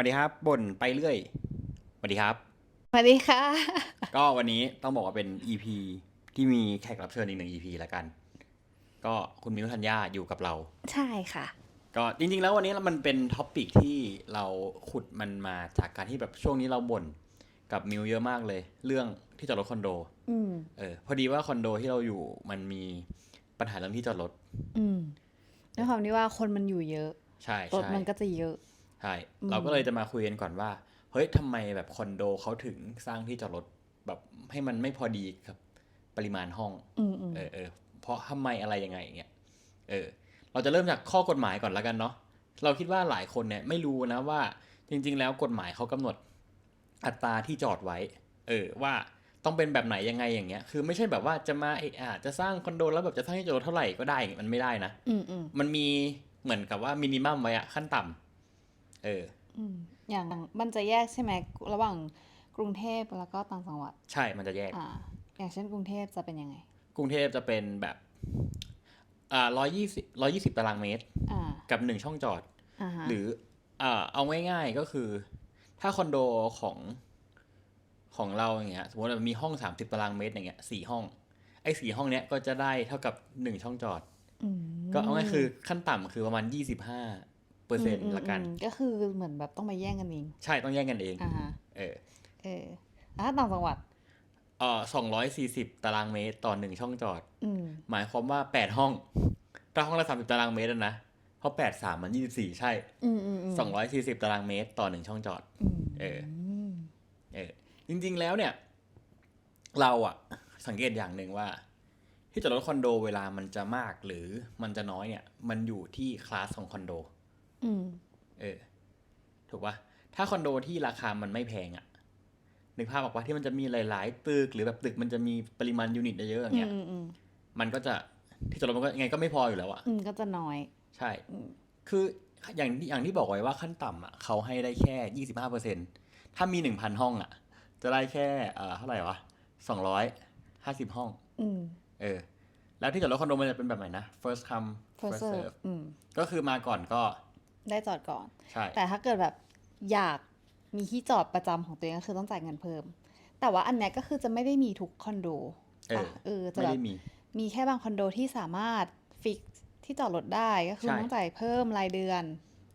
วัสดีครับบ่นไปเรื่อยสวัสดีครับสวัสดีค่ะ ก็วันนี้ต้องบอกว่าเป็น EP ที่มีแขกรับเชิญอีกหนึ่ง EP แล้วกัน ก็คุณมิวทัญญาอยู่กับเรา ใช่ค่ะ ก็จริงๆ แล้ววันนี้มันเป็นท็อปิกที่เราขุดมันมาจากการที่แบบช่วงนี้เราบ่นกับมิวเยอะมากเลย เรื่องที่จอดรถคอนโดอืมเออพอดีว่าคอนโดที่เราอยู่มันมีปัญหาเรื่องที่จอดรถ อืมด้วยความที่ว่าคนมันอยู่เยอะ ใช่รถใช่มันก็จะเยอะ ใช่อืมเราก็เลยจะมาคุยกันก่อนว่า เฮ้ยทำไมแบบคอนโดเขาถึงสร้างที่จอดรถแบบให้มันไม่พอดีกับปริมาณห้องอืมอืมเออเออเพราะทำไมอะไรยังไงอย่างเงี้ยเออ เราจะเริ่มจากข้อกฎหมายก่อนแล้วกันเนาะเราคิดว่าหลายคนเนี่ยไม่รู้นะว่า จริง ๆ แล้วกฎหมายเขากำหนดอัตราที่จอดไว้ เออ ว่าต้องเป็นแบบไหนยังไงอย่างเงี้ย คือไม่ใช่แบบว่าจะมาเอะอะจะสร้างคอนโดแล้วแบบจะสร้างที่จอดรถเท่าไหร่ก็ได้อย่างเงี้ยมันไม่ได้นะอืมอืมมันมีเหมือนกับว่ามินิมัมไว้อะขั้นต่ำ เอออืมอย่างมันจะแยกใช่ไหมระหว่างกรุงเทพแล้วก็ต่างจังหวัด ใช่มันจะแยกอ่าอย่างเช่นกรุงเทพจะเป็นยังไง กรุงเทพจะเป็นแบบอ่าร้อยยี่สิบร้อยี่สิบตารางเมตรอ่ากับหนึ่งช่องจอดอ่าฮะหรืออ่าเอาง่ายๆก็คือ ถ้าคอนโดของของเราอย่างเงี้ยสมมติว่ามีห้องสามสิบตารางเมตรอย่างเงี้ยสี่ห้อง ไอ้สี่ห้องเนี้ยก็จะได้เท่ากับหนึ่งช่องจอดอืมก็เอาง่ายๆคือขั้นต่ำคือประมาณยี่สิบห้า เปอร์เซ็นต์มละกันอืมก็คือเหมือนแบบต้องมาแย่งกันเอง ใช่ต้องแย่งกันเองอ่าฮะเออ เออแล้วถ้าต่างจังหวัดเอ่อสองร้อยสี่สิบตารางเมตรต่อหนึ่งช่องจอดอืมหมายความว่าแปดห้องถ้าห้องละสามสิบตารางเมตรอะนะ เพราะแปดสามมันยี่สิบสี่ใช่อืมอืมอืมสองร้อยสี่สิบตารางเมตรต่อหนึ่งช่องจอดอืมเออ เออ จริง ๆ แล้วเนี่ย เราอะสังเกตอย่างหนึ่งว่า ที่จอดรถคอนโดเวลามันจะมากหรือมันจะน้อยเนี่ย มันอยู่ที่คลาสของคอนโดอืม เออ ถูกปะถ้าคอนโดที่ราคามันไม่แพงอะนึกภาพออกว่าที่มันจะมีหลาย ๆ ตึกหรือแบบตึกมันจะมีปริมาณยูนิตเยอะๆอย่างอืเงี้มยอืมอืมมันก็จะที่จอดรถมันก็ยังไงก็ไม่พออยู่แล้วอะอืมก็จะน้อย ใช่อืมคืออย่างที่อย่างที่บอกไว้ว่าขั้นต่ำอะเขาให้ได้แค่ยี่สิบห้าเปอร์เซ็นถ้ามีหนึ่งพันห้องอะ จะได้แค่เอ่อเท่าไหร่วะสองร้อยห้าสิบห้องอืมเออ แล้วที่จอดรถคอนโดมันจะเป็นแบบไหนนะ first come first first serve serve อืมก็คือมาก่อนก็ ได้จอดก่อน ใช่ แต่ถ้าเกิดแบบอยากมีที่จอดประจำของตัวเองก็คือต้องจ่ายเงินเพิ่ม แต่ว่าอันเนี้ยก็คือจะไม่ได้มีทุกคอนโดเออปะเออจะไม่แบบได้มี มีแค่บางคอนโดที่สามารถฟิกที่จอดรถได้ก็คือใช่ ต้องจ่ายเพิ่มรายเดือน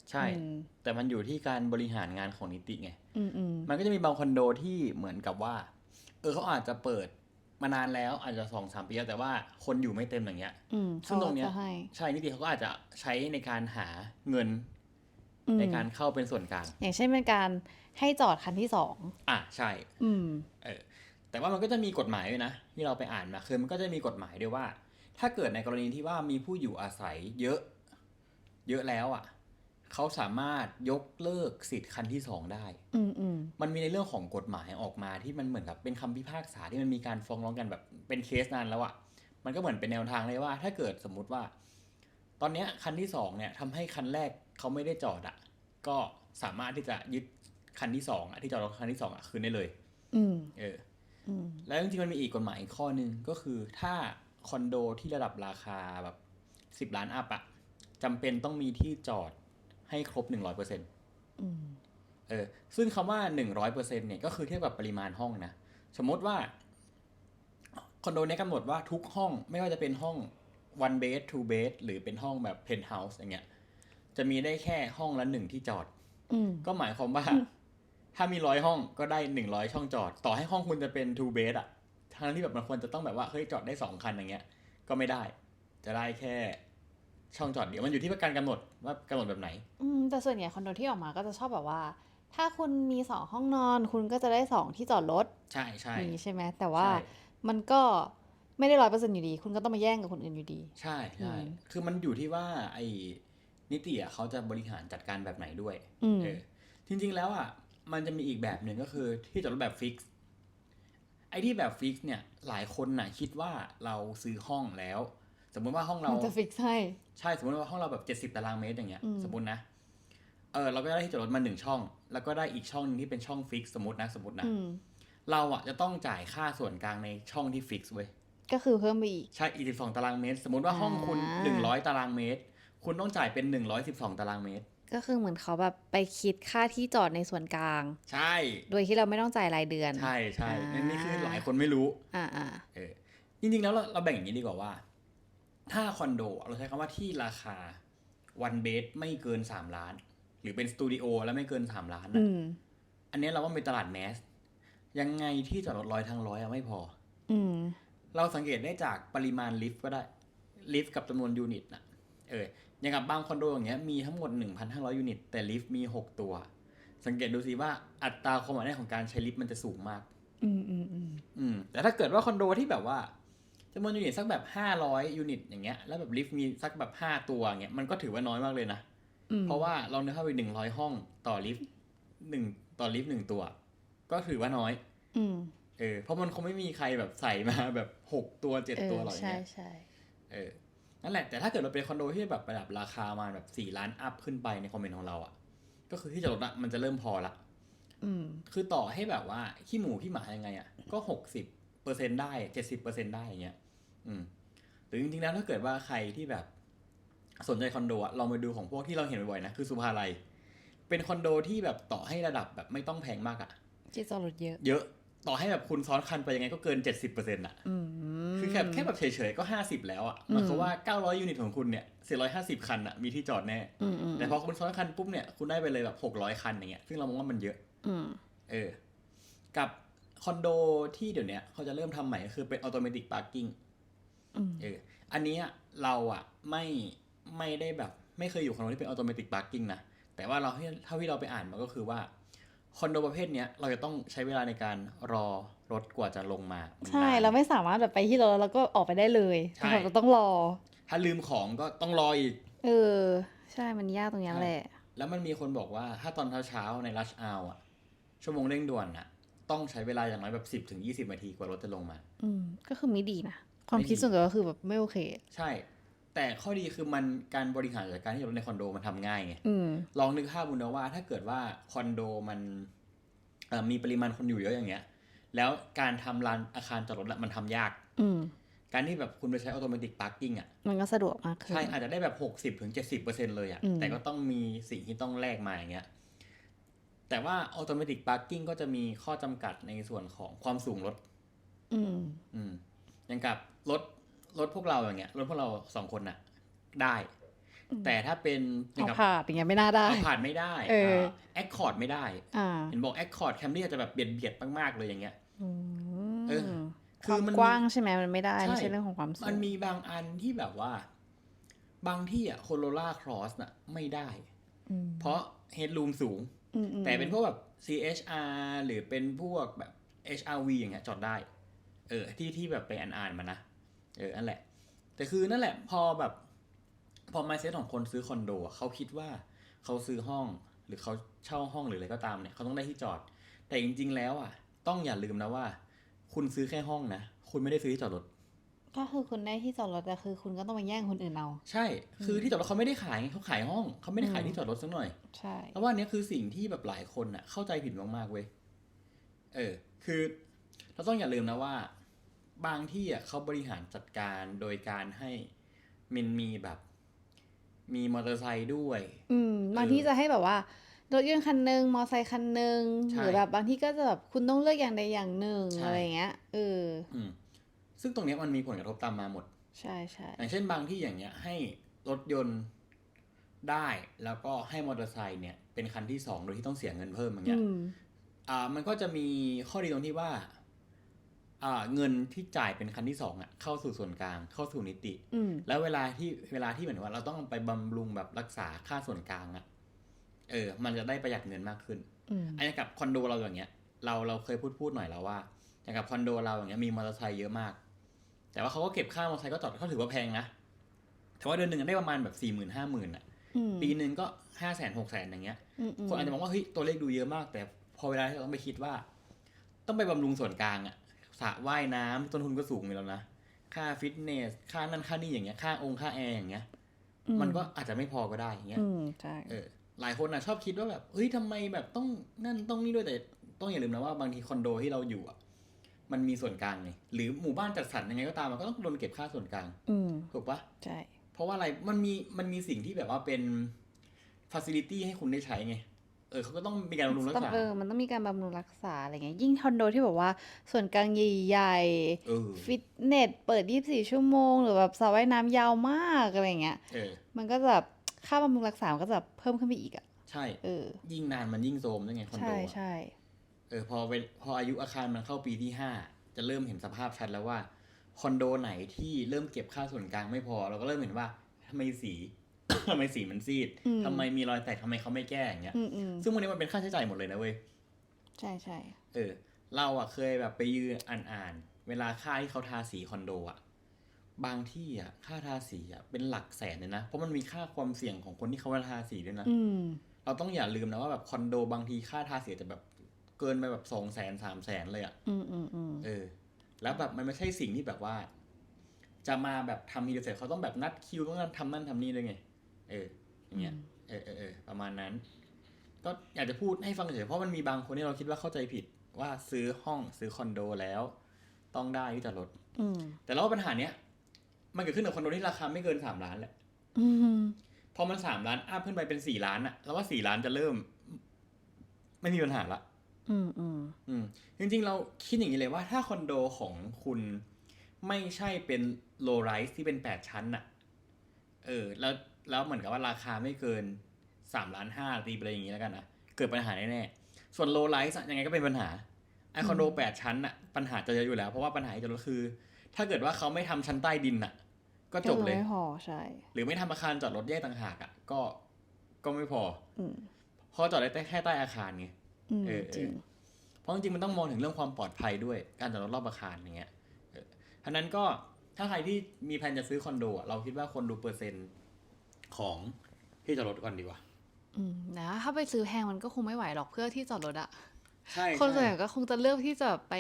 ใช่ อืมแต่มันอยู่ที่การบริหารงานของนิติไง อืมอืมมันก็จะมีบางคอนโดที่เหมือนกับว่า เออเขาอาจจะเปิดมานานแล้วอาจจะสองสามปีแล้วแต่ว่าคนอยู่ไม่เต็มอย่างเงี้ย อืมซึ่งตรงเนี้ยขาก็จะให้ ใช่นิติเขาก็อาจจะใช้ในการหาเงินอืม ในการเข้าเป็นส่วนกลาง อย่างเช่นเป็นการให้จอดคันที่สองอะใช่ อืม เออ แต่ว่ามันก็จะมีกฎหมายด้วยนะที่เราไปอ่านมาคือมันก็จะมีกฎหมายด้วยว่า ถ้าเกิดในกรณีที่ว่ามีผู้อยู่อาศัยเยอะ เยอะแล้วอะเขาสามารถยกเลิกสิทธิ์คันที่สองได้ อืมอืมมันมีในเรื่องของกฎหมายออกมาที่มันเหมือนกับเป็นคำพิพากษาที่มันมีการฟ้องร้องกันแบบเป็นเคสนานแล้วอะ่ะ มันก็เหมือนเป็นแนวทางเลยว่า ถ้าเกิดสมมุติว่า ตอนเนี้ยคันที่สองเนี่ยทำให้คันแรก เขาไม่ได้จอดอะ่ะ ก็สามารถที่จะยึดคันที่สองอะ่ะที่จอดรถคันที่สองอะ่ะคืนได้เลย อืมเอออืมแล้วจริงๆมันมีอีกกฎหมายอีกข้อหนึ่งก็คือถ้าคอนโดที่ระดับราคาแบบสิบล้านอัพอะจำเป็นต้องมีที่จอดให้ครบหนึ่งร้อยเปอร์เซ็นต์อืมเออ ซึ่งคำว่าหนึ่งร้อยเปอร์เซ็นเนี่ยก็คือเทียบกับปริมาณห้องนะ สมมติว่า คอนโดเนี้กำหนดว่าทุกห้องไม่ว่าจะเป็นห้อง one bed two bed หรือเป็นห้องแบบ penthouse อย่างเงี้ย จะมีได้แค่ห้องละหนึ่งที่จอด อืม ก็หมายความว่าถ้ามีร้อยห้องก็ได้หนึ่งร้อยช่องจอด ต่อให้ห้องคุณจะเป็น two bed อะทั้งที่แบบมันควรจะต้องแบบว่าเฮ้ยจอดได้สองคันอย่างเงี้ย ก็ไม่ได้ จะได้แค่ช่องจอดเดียวมันอยู่ที่การกำหนดว่ากำหนดแบบไหน อืมแต่ส่วนใหญ่คอนโดที่ออกมาก็จะชอบแบบว่า ถ้าคุณมีสองห้องนอน คุณก็จะได้สองที่จอดรถใช่ใช่อย่างนี้ใช่ไหมแต่ว่าใช่ มันก็ไม่ได้ร้อยเปอร์เซ็นต์อยู่ดี คุณก็ต้องมาแย่งกับคนอื่นอยู่ดี ใช่ใช่ อืม คือมันอยู่ที่ว่าไอ้ นิติอะเขาจะบริหารจัดการแบบไหนด้วยอืมเออจริง ๆ แล้วอะมันจะมีอีกแบบหนึ่งก็คือที่จอดรถแบบฟิกซ์ไอ้ที่แบบฟิกซ์เนี่ย หลายคนน่ะ คิดว่าเราซื้อห้องแล้ว สมมติว่าห้องเรามันจะฟิกให้ใช่สมมติว่าห้องเราแบบเจ็ดสิบ70ตารางเมตรอย่างเงี้ยอืมสมมตินะเออเราก็ได้ที่จอดรถมาหนึ่งช่อง แล้วก็ได้อีกช่องหนึงที่เป็นช่องฟิกซ์สมมตินะสมมตินะอืมเราอะจะต้องจ่ายค่าส่วนกลางในช่องที่ฟิกซ์เว้ยก็คือเพิ่มไปอีก ใช่อีกสิบสองตารางเมตร สมมติว่าห้องคุณอ่าหนึ่งร้อยตารางเมตร คุณต้องจ่ายเป็นหนึ่งร้อยสิบสองตารางเมตรกก็คือเหมือนเขาแบบไปคิดค่าที่จอดในส่วนกลาง ใช่ โดยที่เราไม่ต้องจ่ายรายเดือน ใช่ใช่อ่านั่นนี่คือหลายคนไม่รู้ อ่าอ่าเออจริงๆแล้วเราเราแบ่งอย่างนี้ดีกว่าว่า ถ้าคอนโดเราใช้คำว่าที่ราคาวันเบสไม่เกินสามล้าน หรือเป็นสตูดิโอแล้วไม่เกินสามล้านอะอืมอันนี้เราว่าเป็นตลาดแมสยังไงที่จอดรถร้อยทางร้อยอะไม่พอ อืมเราสังเกตได้จากปริมาณลิฟต์ก็ได้ลิฟต์กับจำนวนยูนิตนะเออ อย่างกับบางคอนโดอย่างเงี้ยมีทั้งหมด 1,500 ยูนิต แต่ลิฟต์มี 6 ตัว สังเกตดูสิว่าอัตราความหนาแน่นของการใช้ลิฟต์มันจะสูงมาก อืมอืมอืมอืมแต่ถ้าเกิดว่าคอนโดที่แบบว่าจำนวนยูนิตสักแบบ 500 ยูนิต อย่างเงี้ยแล้วแบบลิฟต์มีสักแบบ 5 ตัวอย่างเงี้ยมันก็ถือว่าน้อยมากเลยนะอืมเพราะว่าเราเนื้อเข้าไป 100 ห้องต่อลิฟต์หนึ่งต่อลิฟต์หนึ่งตัว ก็ถือว่าน้อย อืมเออเพราะมันคงไม่มีใครแบบใส่มาแบบหกตัวเจ็ดเอตัวอหรอกอย่างใช่เงี้ยใช่เออ นั่นแหละแต่ถ้าเกิดเราเป็นคอนโดที่แบบระดับราคามาแบบสี่ล้านอัพขึ้นไปในคอมเมนต์ของเราอะ่ะ ก็คือที่จอดรถอะมันจะเริ่มพอละอืมคือต่อให้แบบว่าขี้หมูขี้หมายังไงอะ่ะก็หกสิบเปอร์เซ็นได้เจ็ดสิบเปอร์เซ็นได้อย่างเงี้ย อืมหรือจริงๆแล้วถ้าเกิดว่าใครที่แบบสนใจคอนโดอะลองไปดูของพวกที่เราเห็นบ่อยๆนะคือสุภาลัยเป็นคอนโดที่แบบต่อให้ระดับแบบไม่ต้องแพงมากอะ่ะที่จอดรถเยอะ เยอะ ต่อให้แบบคุณซ้อนคันไปยังไงก็เกินเจ็ดสิบเปอร์เซ็นต์อะอืมคือแค่แค่แบบเฉยๆก็ 50 แล้วอะอืมหมายความว่า 900 ยูนิตของคุณเนี่ย450 คันอะมีที่จอดแน่อืมอืมแต่พอคุณซ้อนคันปุ๊บเนี่ยคุณได้ไปเลยแบบ600 คันอย่างเงี้ยซึ่งเรามองว่ามันเยอะอืมเออ กับคอนโดที่เดี๋ยวเนี้ยเขาจะเริ่มทำใหม่ก็คือเป็นออโตเมติกพาร์กิ้งอืมเอออันเนี้ยเราอะไม่ไม่ได้แบบ ไม่เคยอยู่คอนโดที่เป็นออโตเมติกพาร์กิ้งนะแต่ว่าเราที่เท่าที่เราไปอ่านมาก็คือว่า คอนโดประเภทเนี้ยเราจะต้องใช้เวลาในการรอรถกว่าจะลงมามันใช่นนเราไม่สามารถแบบไปที่รถแล้วเราก็ออกไปได้เลยใช่เราต้องรอ ถ้าลืมของก็ต้องรออีก เออ ใช่มันยากตรงเนี้ยใช่แหละ แล้วมันมีคนบอกว่าถ้าตอนเช้าๆในรัชอาวอะชั่วโมงเร่งด่วนอะต้องใช้เวลาอย่างน้อยแบบสิบ10ถึงยีนาทีกว่ารถจะลงมา อืมก็คือไม่ดีนะความไม่ดีคิดส่วนตัวก็คือแบบไม่โอเค ใช่ แต่ข้อดีคือมันการบริหารจัดการที่รถในคอนโดมันทำง่ายไงอืมลองนึกภาพบุญนะว่าถ้าเกิดว่าคอนโดมันเอ่อมีปริมาณคนอยู่เยอะอย่างเงี้ย แล้วการทำลานอาคารจอดรถอะมันทำยาก อืมการที่แบบคุณไปใช้ออโตเมติกพาร์กิ้งอะมันก็สะดวกมากขึ้น ใช่ อาจจะได้แบบหกสิบถึงเจ็ดสิบเปอร์เซ็นเลยอะอืมแต่ก็ต้องมีสิ่งที่ต้องแลกมาอย่างเงี้ย แต่ว่าออโตเมติกพาร์กิ้งก็จะมีข้อจำกัดในส่วนของความสูงรถ อืม อืมอย่างกับรถ รถพวกเราอย่างเงี้ยรถพวกเราสองคนน่ะ ได้อืมแต่ถ้าเป็นอย่าเอางกับผ่านอย่างเงี้ยไม่น่าได้เอาผ่านไม่ได้เออแอคคอร์ดไม่ได้อ่าเห็นบอกแอคคอร์ดแคมรี่อาจจะแบบเบียดเบียดมากๆเลยอย่างเงี้ยอืมเออคคือวามมันกว้างใช่ไหมมันไม่ได้ใช่ไม่ใช่เรื่องของความสูงมันมีบางอันที่แบบว่า บางที่อะโคโรล่าครอสน่ะ ไม่ได้อืมเพราะเฮด o ูมสูงอืมอืมแต่เป็นพวกแบบ CHR หรือเป็นพวกแบบ HRV อย่างเงี้ยจอดได้ เออ ที่ที่แบบไปอ่านๆมานะ เออนั่นแหละ แต่คือนั่นแหละ พอแบบ พอ mindset ของคนซื้อคอนโดอะเขาคิดว่าเขาซื้อห้องหรือเขาเช่าห้องหรืออะไรก็ตามเนี่ยเขาต้องได้ที่จอด แต่จริง ๆ แล้วอะ ต้องอย่าลืมนะว่า คุณซื้อแค่ห้องนะคุณไม่ได้ซื้อที่จอดรถก็คือคุณได้ที่จอดรถแต่คือคุณก็ต้องมาแย่งคนอื่นเอาใช่ คือที่จอดรถเขาไม่ได้ขายเขาขายห้องเขาไม่ได้ขายที่จอดรถสักหน่อยใช่แล้วว่าอันเนี้ยคือสิ่งที่แบบหลายคนอะ เข้าใจผิดมากๆเว้ยเออ คือเราต้องอย่าลืมนะว่า บางที่อะเขาบริหารจัดการโดยการให้มันมีแบบ มีมอเตอร์ไซค์ด้วย อืมบางที่จะให้แบบว่ารถยนต์คันหนึ่งมอไซค์คันหนึ่งใช่หรือแบบบางที่ก็จะแบบคุณต้องเลือกอย่างใดอย่างหนึ่งใช่อะไรเงี้ยเอออืมซึ่งตรงเนี้ยมันมีผลกระทบตามมาหมด ใช่ใช่อย่างเช่นบางที่อย่างเงี้ย ให้รถยนต์ได้แล้วก็ให้มอเตอร์ไซค์เนี่ย เป็นคันที่สองโดยที่ต้องเสียเงินเพิ่มอย่างเงี้ยอืมอ่า มันก็จะมีข้อดีตรงที่ว่าอ่า เงินที่จ่ายเป็นคันที่สองอะเข้าสู่ส่วนกลางเข้าสู่นิติอืมแล้วเวลาที่เวลาที่เหมือนว่าเราต้องไปบำรุงแบบรักษาค่าส่วนกลางอะ เออ มันจะได้ประหยัดเงินมากขึ้นอืมอันนี้กับคอนโดเราอย่างเงี้ย เราเราเคยพูดพูดหน่อยแล้วว่าอย่างกับคอนโดเราอย่างเงี้ยมีมอเตอร์ไซค์เยอะมาก แต่ว่าเขาก็เก็บค่ามอเตอร์ไซค์ก็จอดเขาถือว่าแพงนะแต่ว่าเดือนหนึ่งได้ประมาณแบบสี่หมื่นห้าหมื่นอะอืมปีหนึ่งก็ห้าแสนหกแสนอย่างเงี้ยอืมอืมคนอาจจะมองว่าเฮ้ยตัวเลขดูเยอะมาก แต่พอเวลาที่เราต้องไปคิดว่า ต้องไปบำรุงส่วนกลางอะ สระว่ายน้ำต้นทุนก็สูงอยู่แล้วนะ ค่าฟิตเนส ค่านั่นค่านี่อย่างเงี้ย ค่าองค์ค่าแอร์อย่างเงี้ย มันก็อาจจะไม่พอก็ได้อย่างเงี้ยอืมใช่เออ หลายคนอะชอบคิดว่าแบบ เฮ้ยทำไมแบบต้องนั่นต้องนี่ด้วยแต่ต้องอย่าลืมนะว่าบางทีคอนโดที่เราอยู่อะมันมีส่วนกลางไงหรือหมู่บ้านจัดสรรยังไงก็ตามมันก็ต้องโดนเก็บค่าส่วนกลางอืมถูกปะใช่ เพราะว่าอะไร มันมี มันมีสิ่งที่แบบว่าเป็นฟ a ซิลิตี้ให้คุณได้ใช้ไงเออเขาก็ต้องมีการบำรุงรักต้องษาเออมันต้องมีการบำรุงรักษาอะไรเงี้ยยิ่งคอนโดที่แบบว่า ส่วนกลางใหญ่เออๆฟิตเนสเปิด 24 ชั่วโมง หรือแบบสระว่ายน้ำยาวมากอะไรเงี้ยเออมันก็จะแบบค่าบำรุงรักษามันก็จะเพิ่มขึ้นไปอีกอะใช่เออยิ่งนานมันยิ่งโทรมด้วยไงคอนโดใช่อะใช่เออพอเวลพออายุอาคารมันเข้าปีที่ห้าจะเริ่มเห็นสภาพชัดแล้วว่าคอนโดไหนที่เริ่มเก็บค่าส่วนกลางไม่พอ เราก็เริ่มเห็นว่าทำไมสี ทำไมสีมันซีดอืมทำไมมีรอยแตกทำไมเขาไม่แก้อย่างเงี้ยอืมอืมซึ่งวันนี้มันเป็นค่าใช้จ่ายหมดเลยนะเว้ยใช่ใช่เออ เราอะเคยแบบไปยืนอ่านอ่านๆเวลาค่าที่เขาทาสีคอนโดอะบางที่อะค่าทาสีอะเป็นหลักแสนเลยนะ เพราะมันมีค่าความเสี่ยงของคนที่เขามาทาสีด้วยนะอืมเราต้องอย่าลืมนะว่าแบบคอนโดบางทีค่าทาสีอาจจะแบบเกินไปแบบสองแสนสามแสนเลยอะอืมอืมอืมเออ แล้วแบบมันไม่ใช่สิ่งที่แบบว่า จะมาแบบทำทีเดียวเสร็จเขาต้องแบบนัดคิวต้องทำนั่นทำนี่ด้วยไง เอออย่างเงี้ยเออเออเออประมาณนั้น ก็อยากจะพูดให้ฟังเฉยๆเพราะมันมีบางคนที่เราคิดว่าเข้าใจผิดว่าซื้อห้องซื้อคอนโดแล้ว ต้องได้ที่จอดรถอืมแต่เราว่าปัญหาเนี้ยมันเกิดขึ้นกับคอนโดที่ราคาไม่เกินสามล้านแหละอืมพอมันสามล้านอัพขึ้นไปเป็นสี่ล้านอะแล้วว่าสี่ล้านจะเริ่ม ไม่มีปัญหาละ อืมอืมอืมจริงๆ เราคิดอย่างนี้เลยว่าถ้าคอนโดของคุณไม่ใช่เป็นโลไรส์ที่เป็นแปดชั้นอะเออ แล้ว แล้วเหมือนกับว่าราคาไม่เกินสามล้านห้าตีไปอะไรอย่างนี้แล้วกันนะเกิดปัญหาแน่ๆส่วนโลไรส์ยังไงก็เป็นปัญหาไอคอนโดแปดชั้นอะปัญหาจะเยอะอยู่แล้ว เพราะว่าปัญหาจะก็คือ ถ้าเกิดว่าเขาไม่ทำชั้นใต้ดินอะก็จบเลยก็ไม่พอใช่ หรือไม่ทำอาคารจอดรถแยกต่างหากอะก็ก็ไม่พออืมเพราะจอดได้แค่ใต้อาคารไงอืมเออเออจริงเพราะจริงๆมันต้องมองถึงเรื่องความปลอดภัยด้วยการจอดรถรอบอาคารอย่างเงี้ยเออท่านั้นก็ถ้าใครที่มีแผนจะซื้อคอนโดอะเราคิดว่าคนดูเปอร์เซ็นต์ ของที่จอดรถก่อนดีกว่า อืมนะถ้าไปซื้อแพงมันก็คงไม่ไหวหรอกเพื่อที่จอดรถอะใช่คนส่วนใหใช่ญ่ก็คงจะเลือกที่จะไป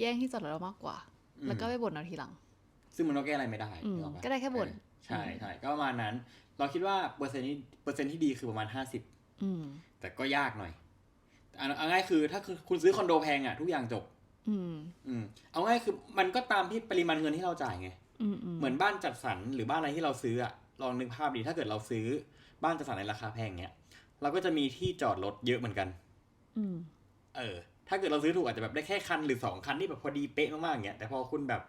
แย่งที่จอดรถเรามากกว่าอืมแล้วก็ไปบ่นเอาทีหลัง ซึ่งมันก็แก้อะไรไม่ได้อืมนึกออกปะก็ได้แค่บ่นเออใช่ใช่ก็ประมาณนั้น เราคิดว่าเปอร์เซ็นต์ที่เปอร์เซ็นต์ที่ดีคือประมาณห้าสิบอืมแต่ก็ยากหน่อยเอาเอาง่ายคือถ้าคือคุณซื้อคอนโดแพงอะทุกอย่างจบ อืม อืม เอาง่ายคือมันก็ตามที่ปริมาณเงินที่เราจ่ายไงอืมอืมเหมือนบ้านจัดสรรหรือบ้านอะไรที่เราซื้ออะ ลองนึกภาพดีถ้าเกิดเราซื้อบ้านจัดสรรในราคาแพงเนี้ยเราก็จะมีที่จอดรถเยอะเหมือนกัน อืม เออ ถ้าเกิดเราซื้อถูกอาจจะแบบได้แค่คันหรือสองคันที่แบบพอดีเป๊ะมากๆอย่างเงี้ยแต่พอคุณแบบ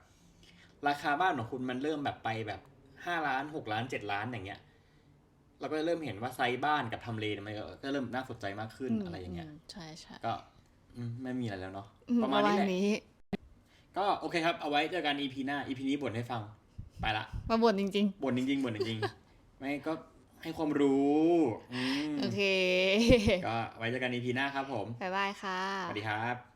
ราคาบ้านของคุณมันเริ่มแบบไปแบบห้าล้านหกล้านเจ็ดล้านอย่างเงี้ย เราก็จะเริ่มเห็นว่าไซส์บ้านกับทำเลเนี่ยมันก็ก็เริ่มน่าสนใจมากขึ้นอะไรอย่างเงี้ยมใช่ใช่ก็อืมไม่มีอะไรแล้วเนาะอืประมาณนี้แหละนี้ก็โอเคครับเอาไว้เจอกัน EP หน้า EP นี้บ่นให้ฟัง ไปละ มาบ่นจริง บ่นจริงๆบ่นจริงๆ ไม่ก็ให้ความรู้อืมๆ โอเคก็ไว้เจอกัน EP หน้าครับผมบ๊ายบายค่ะ สวัสดีครับ